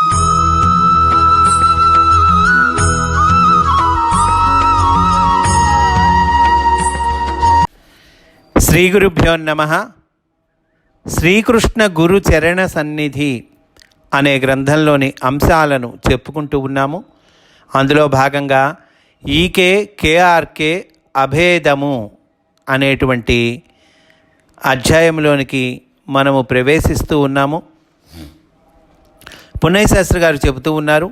శ్రీ గురుభ్యో నమ. శ్రీకృష్ణ గురు చరణ సన్నిధి అనే గ్రంథంలోని అంశాలను చెప్పుకుంటూ ఉన్నాము. అందులో భాగంగా ఈకే కేఆర్కే అభేదము అనేటువంటి అధ్యాయంలోనికి మనము ప్రవేశిస్తూ ఉన్నాము. శాస్త్రి గారు చెబుతూ ఉన్నారు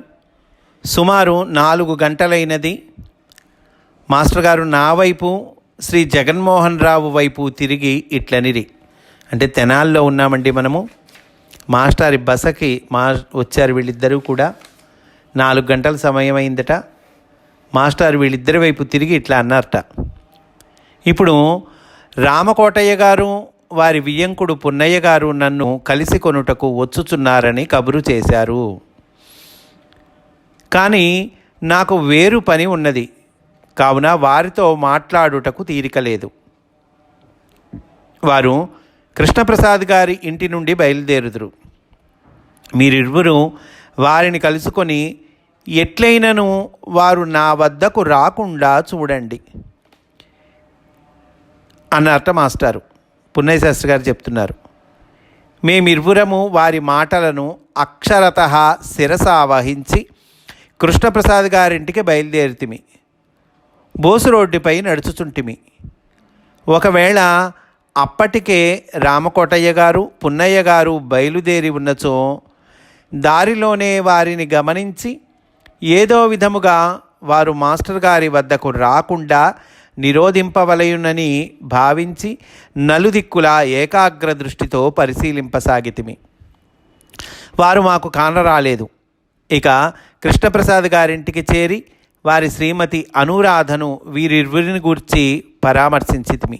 సుమారు నాలుగు గంటలైనది. మాస్టర్ గారు నా వైపు శ్రీ జగన్మోహన్ రావు వైపు తిరిగి ఇట్లనిరి. అంటే తెనాల్లో ఉన్నామండి మనము. మాస్టారి బసకి మా వచ్చారు వీళ్ళిద్దరూ కూడా. నాలుగు గంటల సమయం అయిందట మాస్టారు వీళ్ళిద్దరి వైపు తిరిగి ఇట్లా అన్నారట. ఇప్పుడు రామకోటయ్య గారు వారి వియ్యంకుడు పున్నయ్య గారు నన్ను కలిసి కొనుటకు వచ్చుచున్నారని కబురు చేశారు. కానీ నాకు వేరు పని ఉన్నది. కావున వారితో మాట్లాడుటకు తీరిక లేదు. వారు కృష్ణప్రసాద్ గారి ఇంటి నుండి బయలుదేరుదురు. మీరిరువురు వారిని కలుసుకొని ఎట్లయినను వారు నా వద్దకు రాకుండా చూడండి అన్నట్ట మాస్టారు. పున్నయ్య గారు చెప్తున్నారు. మేమిరువురము వారి మాటలను అక్షరత శిరస వహించి కృష్ణప్రసాద్ గారింటికి బయలుదేరితిమి. బోసు రోడ్డుపై నడుచుచుంటిమి. ఒకవేళ అప్పటికే రామకోటయ్య గారు పున్నయ్య గారు బయలుదేరి ఉన్నచో దారిలోనే వారిని గమనించి ఏదో విధముగా వారు మాస్టర్ గారి వద్దకు రాకుండా నిరోధింపవలయునని భావించి నలుదిక్కులా ఏకాగ్ర దృష్టితో పరిశీలింపసాగితిమి. వారు మాకు కానరాలేదు. ఇక కృష్ణప్రసాద్ గారింటికి చేరి వారి శ్రీమతి అనురాధను వీరిరువురిని గూర్చి పరామర్శించితిమి.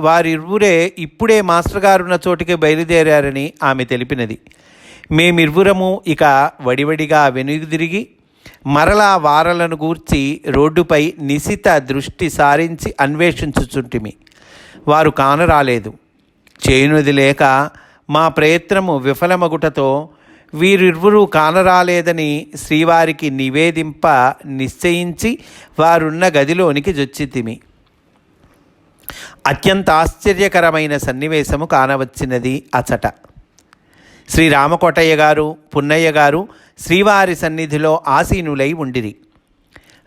వారిరువురే ఇప్పుడే మాస్టర్ గారున్న చోటికి బయలుదేరారని ఆమె తెలిపినది. మేమిరువురము ఇక వడివడిగా వెనుదిరిగి మరలా వారలను గూర్చి రోడ్డుపై నిశిత దృష్టి సారించి అన్వేషించుచుంటిమి. వారు కానరాలేదు. చేయునది లేక మా ప్రయత్నము విఫలమగుటతో వీరిరువురూ కానరాలేదని శ్రీవారికి నివేదింప నిశ్చయించి వారున్న గదిలోనికి జొచ్చితిమి. అత్యంత ఆశ్చర్యకరమైన సన్నివేశము కానవచ్చినది అచట. శ్రీరామకోటయ్య గారు పున్నయ్య గారు శ్రీవారి సన్నిధిలో ఆసీనులై ఉండిరి.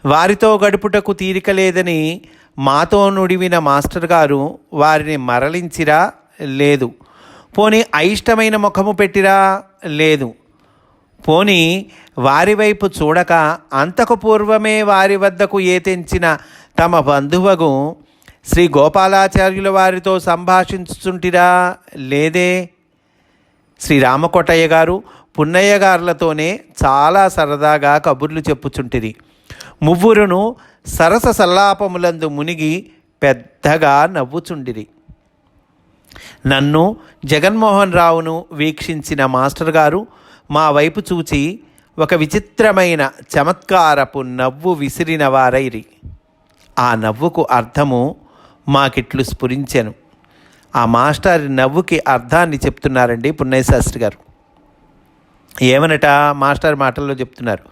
వారితో గడుపుటకు తీరిక లేదని మాతో నుడివిన మాస్టర్ గారు వారిని మరలించిరా? లేదు. పోనీ అయిష్టమైన ముఖము పెట్టిరా? లేదు. పోని వారి వైపు చూడక అంతకు పూర్వమే వారి వద్దకు ఏ తెంచిన తమ బంధువగు శ్రీ గోపాలాచార్యుల వారితో సంభాషించుచుంటిరా? లేదే. శ్రీ రామకోటయ్య గారు పున్నయ్య గారులతోనే చాలా సరదాగా కబుర్లు చెప్పుచుంటిరి. మువ్వురును సరస సల్లాపములందు మునిగి పెద్దగా నవ్వుచుండిరి. నన్ను జగన్మోహన్ రావును వీక్షించిన మాస్టర్ గారు మా వైపు చూచి ఒక విచిత్రమైన చమత్కారపు నవ్వు విసిరిన వారైరి. ఆ నవ్వుకు అర్థము మాకిట్లు స్ఫురించెను. ఆ మాస్టర్ నవ్వుకి అర్థాన్ని చెప్తున్నారండి పున్నయశాస్త్రి గారు. ఏమనట? మాస్టర్ మాటల్లో చెప్తున్నారు.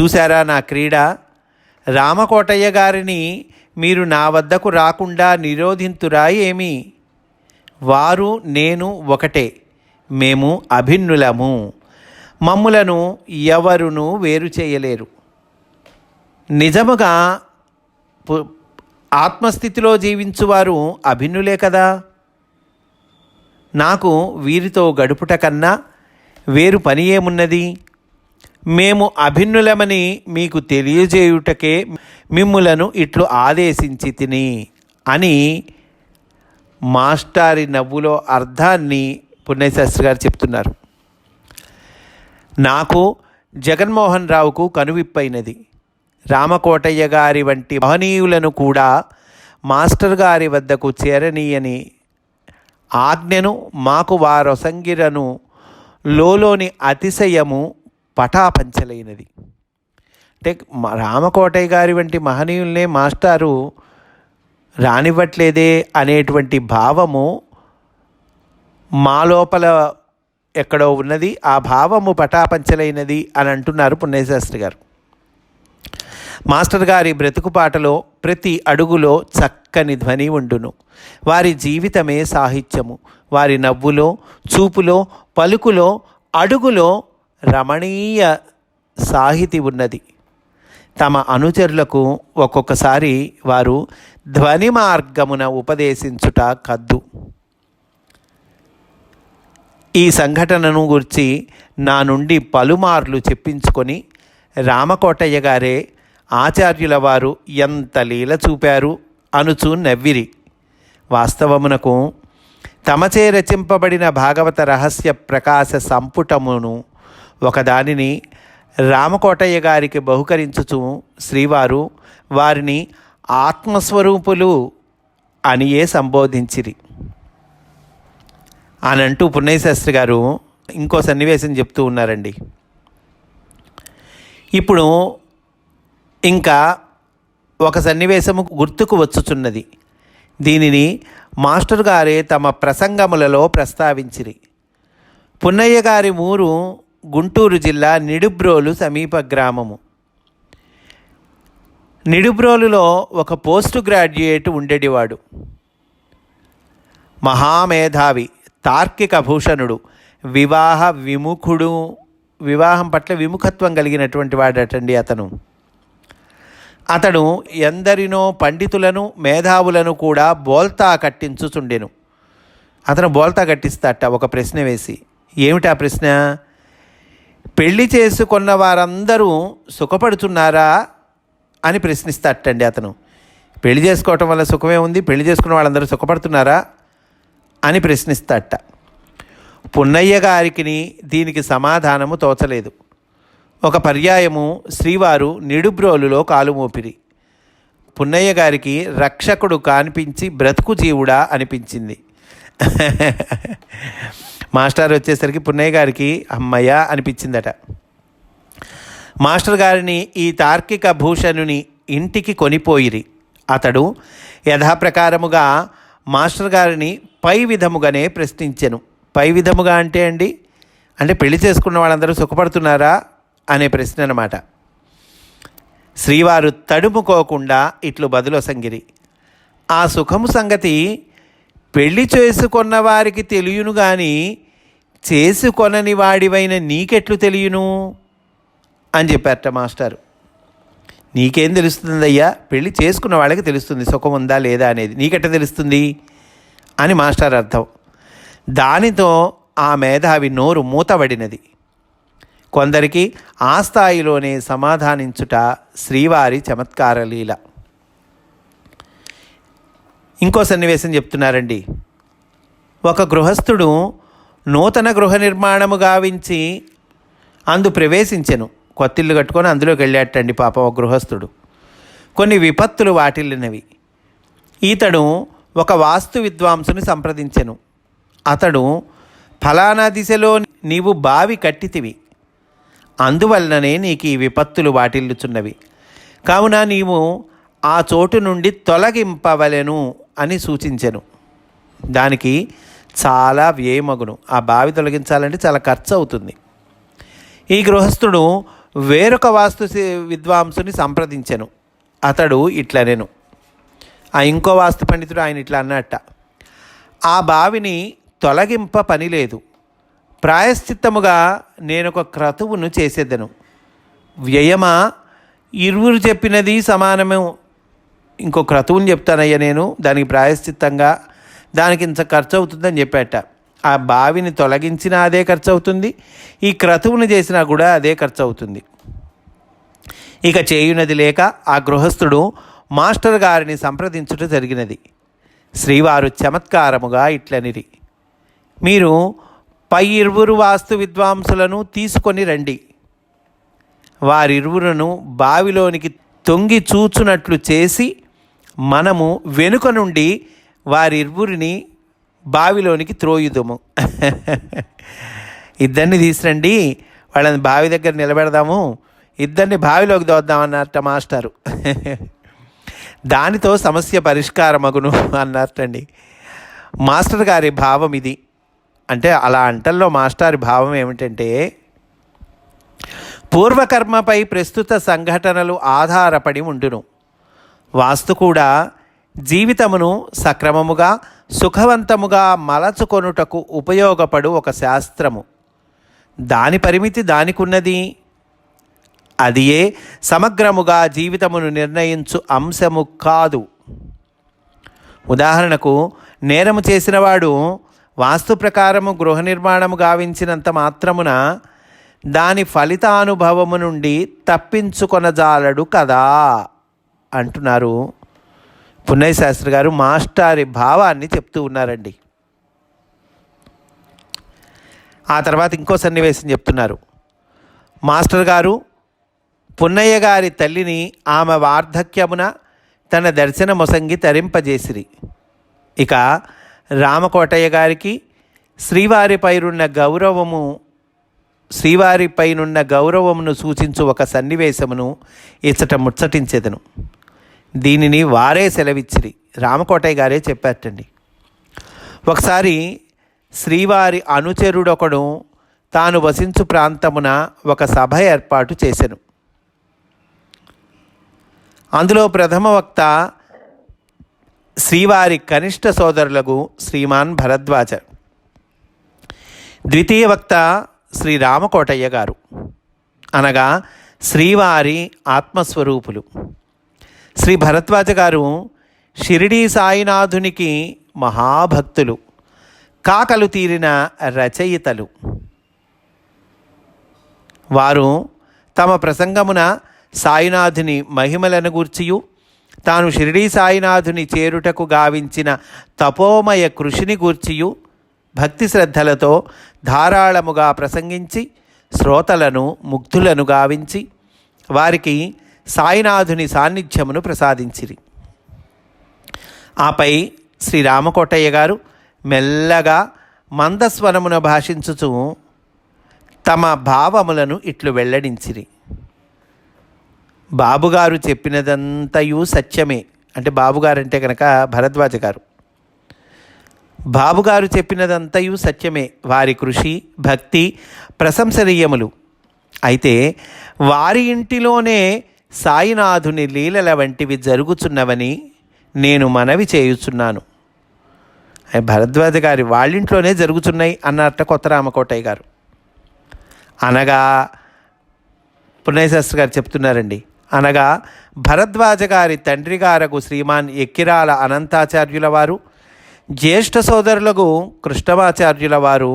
చూసారా నా క్రీడ? రామకోటయ్య గారిని మీరు నా వద్దకు రాకుండా నిరోధింతురా ఏమి? వారు నేను ఒకటే. మేము అభిన్నులము. మమ్ములను ఎవరును వేరు చేయలేరు. నిజముగా ఆత్మస్థితిలో జీవించువారు అభిన్నులే కదా? నాకు వీరితో గడుపుట కన్నా వేరు పని ఏమున్నది? మేము అభిన్నులమని మీకు తెలియజేయుటకే మిమ్ములను ఇట్లు ఆదేశించి తిని అని మాస్టారి నవ్వులో అర్థాన్ని పుణ్యశాస్త్రి గారు చెప్తున్నారు. నాకు జగన్మోహన్ రావుకు కనువిప్పైనది. రామకోటయ్య గారి వంటి మహనీయులను కూడా మాస్టర్ గారి వద్దకు చేరనీయని ఆజ్ఞను మాకు వారొసంగిరను లోలోని అతిశయము పటాపంచలైనది. అంటే రామకోటయ్య గారి వంటి మహనీయుల్నే మాస్టారు రానివ్వట్లేదే అనేటువంటి భావము మా లోపల ఎక్కడో ఉన్నది ఆ భావము పటాపంచలైనది అని అంటున్నారు పుణ్యశాస్త్రి గారు. మాస్టర్ గారి బ్రతుకుపాటలో ప్రతి అడుగులో చక్కని ధ్వని ఉండును. వారి జీవితమే సాహిత్యము. వారి నవ్వులో చూపులో పలుకులో అడుగులో రమణీయ సాహితి ఉన్నది. తమ అనుచరులకు ఒక్కొక్కసారి వారు ధ్వని మార్గమున ఉపదేశించుట కద్దు. ఈ సంఘటనను గురించి నా నుండి పలుమార్లు చెప్పించుకొని రామకోటయ్య గారే ఆచార్యుల వారు ఎంత లీల చూపారు? అనుచు నవ్విరి. వాస్తవమునకు తమచే రచింపబడిన భాగవత రహస్య ప్రకాశ సంపుటమును ఒకదానిని రామకోటయ్య గారికి బహుకరించుచు శ్రీవారు వారిని ఆత్మస్వరూపులు అనియే సంబోధించిరి. అనంటూ పుణ్యశాస్త్రి గారు ఇంకో సన్నివేశం చెప్తూ ఉన్నారండి. ఇప్పుడు ఇంకా ఒక సన్నివేశము గుర్తుకు వచ్చుచున్నది. దీనిని మాస్టర్ గారే తమ ప్రసంగములలో ప్రస్తావించిరి. పున్నయ్య గారి ఊరు గుంటూరు జిల్లా నిడుబ్రోలు సమీప గ్రామము. నిడుబ్రోలులో ఒక పోస్ట్ గ్రాడ్యుయేట్ ఉండేటివాడు. మహామేధావి తార్కిక భూషణుడు వివాహ విముఖుడు వివాహం పట్ల విముఖత్వం కలిగినటువంటి వాడటండి అతను. అతడు ఎందరినో పండితులను మేధావులను కూడా బోల్తా కట్టించుచుండెను. అతను బోల్తా కట్టిస్తాట ఒక ప్రశ్న వేసి. ఏమిటా ప్రశ్న? పెళ్ళి చేసుకున్న వారందరూ సుఖపడుతున్నారా అని ప్రశ్నిస్తాటండి అతను. పెళ్ళి చేసుకోవటం వల్ల సుఖమే ఉంది పెళ్ళి చేసుకున్న వాళ్ళందరూ సుఖపడుతున్నారా అని ప్రశ్నిస్తాట పున్నయ్య గారికి దీనికి సమాధానము తోచలేదు. ఒక పర్యాయము శ్రీవారు నిడుబ్రోలులో కాలుమోపిరి పున్నయ్య గారికి రక్షకుడు కానిపించి బ్రతుకు జీవుడా అనిపించింది. మాస్టర్ వచ్చేసరికి పున్నయ్య గారికి అమ్మయ్య అనిపించిందట. మాస్టర్ గారిని ఈ తార్కిక భూషణుని ఇంటికి కొనిపోయిరి. అతడు యథాప్రకారముగా మాస్టర్ గారిని పై విధముగానే ప్రశ్నించెను. పై విధముగా అంటే అండి? అంటే పెళ్ళి చేసుకున్న వాళ్ళందరూ సుఖపడుతున్నారా? అనే ప్రశ్న అనమాట శ్రీవారు తడుముకోకుండా ఇట్లు బదులొసంగిరి ఆ సుఖము సంగతి పెళ్ళి చేసుకున్న వారికి తెలియను కానీ చేసుకొనని వాడివైన నీకెట్లు తెలియను? అని చెప్పారట మాస్టారు. నీకేం తెలుస్తుందయ్యా? పెళ్ళి చేసుకున్న వాళ్ళకి తెలుస్తుంది సుఖం ఉందా లేదా అనేది. నీకెట్ట తెలుస్తుంది? అని మాస్టర్ అర్థం. దానితో ఆ మేధావి నోరు మూతబడినది. కొందరికి ఆ స్థాయిలోనే సమాధానించుట శ్రీవారి చమత్కార లీల. ఇంకో సన్నివేశం చెప్తున్నారండి. ఒక గృహస్థుడు నూతన గృహ నిర్మాణము గావించి అందు ప్రవేశించెను. కొత్తిల్లు కట్టుకొని అందులోకి వెళ్ళాటండి పాప ఒక గృహస్థుడు. కొన్ని విపత్తులు వాటిల్లినవి. ఈతడు ఒక వాస్తు విద్వాంసుని సంప్రదించెను. అతడు ఫలానా దిశలో నీవు బావి కట్టితివి. అందువలననే నీకు ఈ విపత్తులు వాటిల్లుచున్నవి. కావున నీవు ఆ చోటు నుండి తొలగింపవలెను అని సూచించెను. దానికి చాలా వ్యయమగును. ఆ బావి తొలగించాలంటే చాలా ఖర్చు అవుతుంది ఈ గృహస్థుడు వేరొక వాస్తు విద్వాంసుని సంప్రదించెను. అతడు ఇట్లనెను. ఆ ఇంకో వాస్తు పండితుడు ఆయన ఇట్లా అన్నట్ట. ఆ బావిని తొలగింప పని లేదు. ప్రాయశ్చిత్తముగా నేనొక క్రతువును చేసేదను. వ్యయమా? ఇరువురు చెప్పినది సమానము. ఇంకో క్రతువుని చెప్తానయ్యా నేను. దానికి ప్రాయశ్చిత్తంగా దానికి ఇంత ఖర్చు అవుతుందని చెప్పాట. ఆ బావిని తొలగించినా అదే ఖర్చు అవుతుంది ఈ క్రతువుని చేసినా కూడా అదే ఖర్చు అవుతుంది ఇక చేయునది లేక ఆ గృహస్థుడు మాస్టర్ గారిని సంప్రదించుట జరిగినది. శ్రీవారు చమత్కారముగా ఇట్లనిరి. మీరు పై ఇరువురు వాస్తు విద్వాంసులను తీసుకొని రండి. వారిరువురును బావిలోనికి తొంగి చూచునట్లు చేసి మనము వెనుక నుండి వారిరువురిని బావిలోనికి త్రోయుదము. ఇద్దరిని తీసురండి వాళ్ళని బావి దగ్గర నిలబెడదాము ఇద్దరిని బావిలోకి దోద్దామన్నట్ట మాస్టారు. దానితో సమస్య పరిష్కారమగును అన్నట్టండి. మాస్టర్ గారి భావం ఇది. అంటే అలా అంటల్లో మాస్టారి భావం ఏమిటంటే పూర్వకర్మపై ప్రస్తుత సంఘటనలు ఆధారపడి ఉండును. వాస్తు కూడా జీవితమును సక్రమముగా సుఖవంతముగా మలచుకొనుటకు ఉపయోగపడు ఒక శాస్త్రము. దాని పరిమితి దానికున్నది. అది ఏ సమగ్రముగా జీవితమును నిర్ణయించు అంశము కాదు. ఉదాహరణకు నేరము చేసినవాడు వాస్తు ప్రకారము గృహ నిర్మాణము గావించినంత మాత్రమున దాని ఫలితానుభవము నుండి తప్పించుకొనజాలడు కదా అంటున్నారు. పున్నయ్య శాస్త్రి గారు మాస్టారి భావాన్ని చెప్తూ ఉన్నారండి. ఆ తర్వాత ఇంకో సన్నివేశం చెప్తున్నారు. మాస్టర్ గారు పున్నయ్య గారి తల్లిని ఆమె వార్ధక్యమున తన దర్శన మొసంగి తరింపజేసిరి. ఇక రామకోటయ్య గారికి శ్రీవారిపైనున్న గౌరవము శ్రీవారిపైనున్న గౌరవమును సూచించు ఒక సన్నివేశమును ఇచ్చట ముచ్చటించెదను. దీనిని వారే సెలవిచ్చిరి. రామకోటయ్య గారే చెప్పారటండి. ఒకసారి శ్రీవారి అనుచరుడొకడు తాను వసించు ప్రాంతమున ఒక సభ ఏర్పాటు చేశాను అందులో ప్రథమ వక్త శ్రీవారి కనిష్ట సోదరులకు శ్రీమాన్ భరద్వాజ. ద్వితీయ వక్త శ్రీ రామకోటయ్య గారు. అనగా శ్రీవారి ఆత్మస్వరూపులు. శ్రీ భరద్వాజ గారు షిరిడీ సాయినాథునికి మహాభక్తులు. కాకలు తీరిన రచయితలు. వారు తమ ప్రసంగమున సాయినాథుని మహిమలను గూర్చియు తాను షిరిడీ సాయినాథుని చేరుటకు గావించిన తపోమయ కృషిని గూర్చియు భక్తి శ్రద్ధలతో ధారాళముగా ప్రసంగించి శ్రోతలను ముగ్ధులను గావించి వారికి సాయినాథుని సాన్నిధ్యమును ప్రసాదించిరి. ఆపై శ్రీ రామకోటయ్య గారు మెల్లగా మందస్వరమున భాషించుచు తమ భావములను ఇట్లు వెల్లడించిరి. బాబుగారు చెప్పినదంతయు సత్యమే. అంటే బాబుగారు అంటే కనుక భరద్వాజ గారు. బాబుగారు చెప్పినదంతయు సత్యమే. వారి కృషి భక్తి ప్రశంసనీయములు. అయితే వారి ఇంటిలోనే సాయినాథుని లీలల వంటివి జరుగుచున్నవని నేను మనవి చేయుచున్నాను. భరద్వాజ గారి వాళ్ళింట్లోనే జరుగుతున్నాయి అన్నట్ట కొత్త రామకోటయ్య గారు. అనగా పుణ్యశాస్త్రి గారు చెప్తున్నారండి. అనగా భరద్వాజ గారి తండ్రి గారకు శ్రీమాన్ ఎక్కిరాల అనంతాచార్యుల వారు జ్యేష్ఠ సోదరులకు కృష్ణమాచార్యుల వారు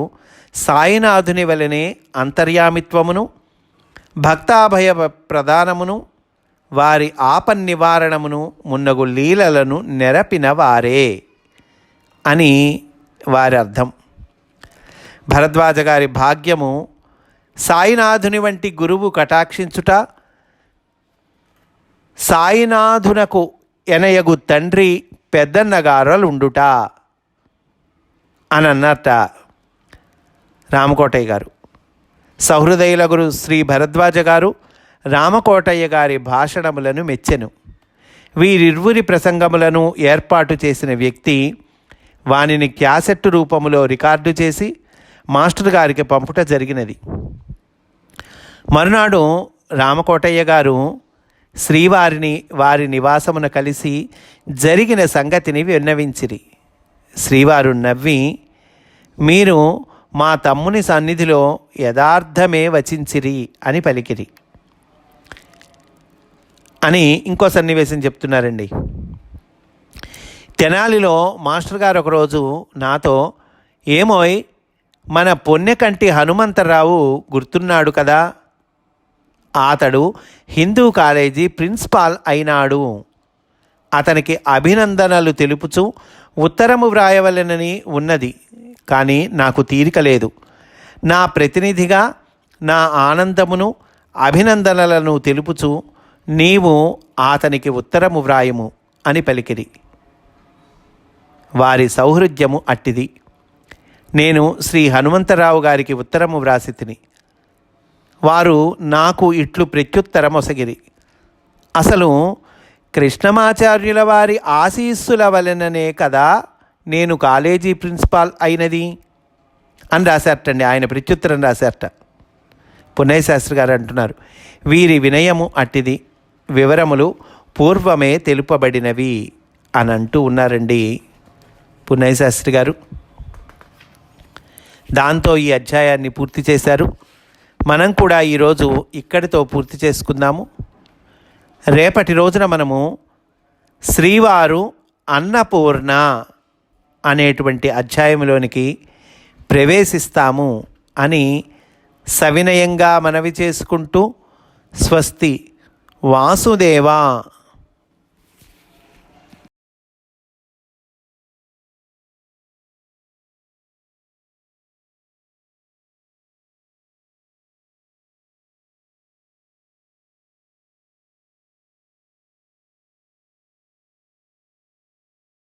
సాయినాథుని వలనే అంతర్యామిత్వమును భక్తాభయ ప్రదానమును వారి ఆపన్ నివారణమును మున్నగు లీలలను నెరపిన వారే అని వారి అర్థం భరద్వాజ గారి భాగ్యము సాయినాథుని వంటి గురువు కటాక్షించుట సాయినాథునకు ఎనయగు తండ్రి పెద్దన్నగారలుండుట అని అన్నట రామకోటయ్య గారు. సహృదయుల గురు శ్రీ భరద్వాజ గారు రామకోటయ్య గారి భాషణములను మెచ్చెను. వీరిరువురి ప్రసంగములను ఏర్పాటు చేసిన వ్యక్తి వానిని క్యాసెట్ రూపములో రికార్డు చేసి మాస్టర్ గారికి పంపుట జరిగినది. మరునాడు రామకోటయ్య గారు శ్రీవారిని వారి నివాసమున కలిసి జరిగిన సంగతిని విన్నవించిరి. శ్రీవారు నవ్వి మీరు మా తమ్ముని సన్నిధిలో యథార్థమే వచించిరి అని పలికిరి. అని ఇంకో సన్నివేశం చెప్తున్నారండి. తెనాలిలో మాస్టర్ గారు ఒకరోజు నాతో ఏమోయ్ మన పొన్నెకంటి హనుమంతరావు గుర్తున్నాడు కదా అతడు హిందూ కాలేజీ ప్రిన్సిపాల్ అయినాడు. అతనికి అభినందనలు తెలుపుచు ఉత్తరము వ్రాయవలెనని ఉన్నది కానీ నాకు తీరిక లేదు. నా ప్రతినిధిగా నా ఆనందమును అభినందనలను తెలుపుచు నీవు అతనికి ఉత్తరము వ్రాయము అని పలికిరి. వారి సౌహృద్యము అట్టిది. నేను శ్రీ హనుమంతరావు గారికి ఉత్తరము వ్రాసి తిని వారు నాకు ఇట్లు ప్రత్యుత్తరమొసగిరి. అసలు కృష్ణమాచార్యుల వారి ఆశీస్సుల వలననే కదా నేను కాలేజీ ప్రిన్సిపాల్ అయినది? అని రాశారటండి. ఆయన ప్రత్యుత్తరం రాశారట. పున్నయ్య శాస్త్రి గారు అంటున్నారు వీరి వినయము అట్టిది వివరములు పూర్వమే తెలుపబడినవి అని అంటూ ఉన్నారండి పున్నయ్య శాస్త్రి గారు. దాంతో ఈ అధ్యాయాన్ని పూర్తి చేశారు. మనం కూడా ఈరోజు ఇక్కడితో పూర్తి చేసుకుందాము. రేపటి రోజున మనము శ్రీవారు అన్నపూర్ణ అనేటువంటి అధ్యాయంలోనికి ప్రవేశిస్తాము అని సవినయంగా మనవి చేసుకుంటూ స్వస్తి వాసుదేవ